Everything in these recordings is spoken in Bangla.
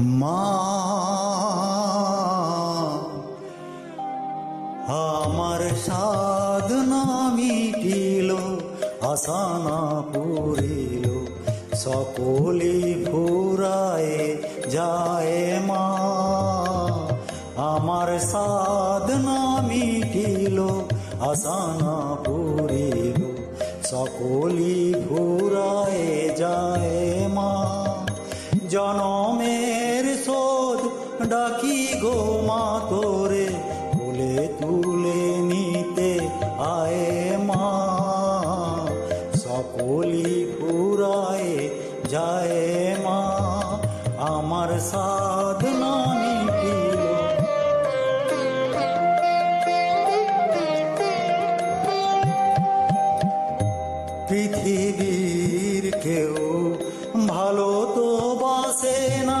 মা, আমার সাধনা মিটিল, আসানা পুরিল সকলি ফুরায় যায় মা, আমার সাধনা মিটিল, আসানা পুরিল সকলি ফুরায় যায় মা জনমের শোধ ডাকি গো মা তোরে কোলে তুলে নিতে আয় মা। সকলি ফুরায় যায় মা, আমার সাধনা মিটিল পৃথিবীর কেউ ভালো তো বাসে না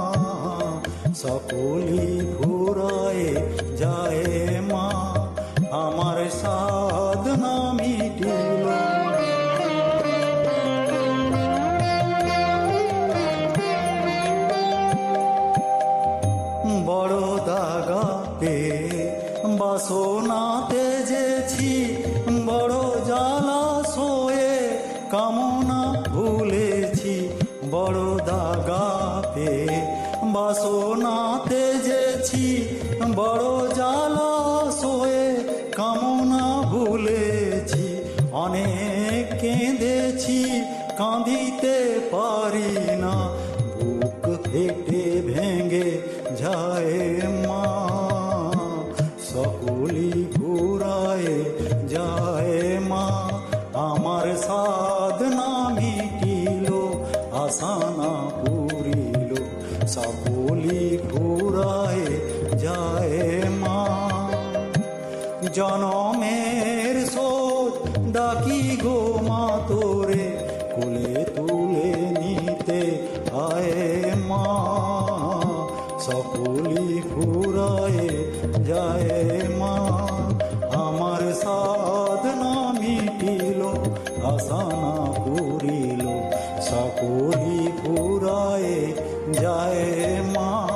সকলি ফুরায় যায় মা, আমার সাধনা মিটিল। বড় দাগা পে বাসনাতে যেছি, বড় জ্বালা সোয়ে কামনা ভুলেছি। বড় দাগা পে বাসনাতে যেছি, বড় জ্বালা সোয়ে কামনা ভুলেছি। অনেক কেঁদেছি, কাঁদিতে পারি না। বুক ফেটে ভেঙে যায় মা। সকলি ঘুরায় যায় মা। আমার সাধনা মিটিল, আসানা পুরিল। সকলি ঘুরায় যায় মা। জনমের শোধ ডাকি গো মা তোরে, কোলে তুলে নিতে আয় মা। সকলি ফুরায় যায় মা। আমার সাধনা মিটিল, আসানা तू ही पुराए जाए माँ।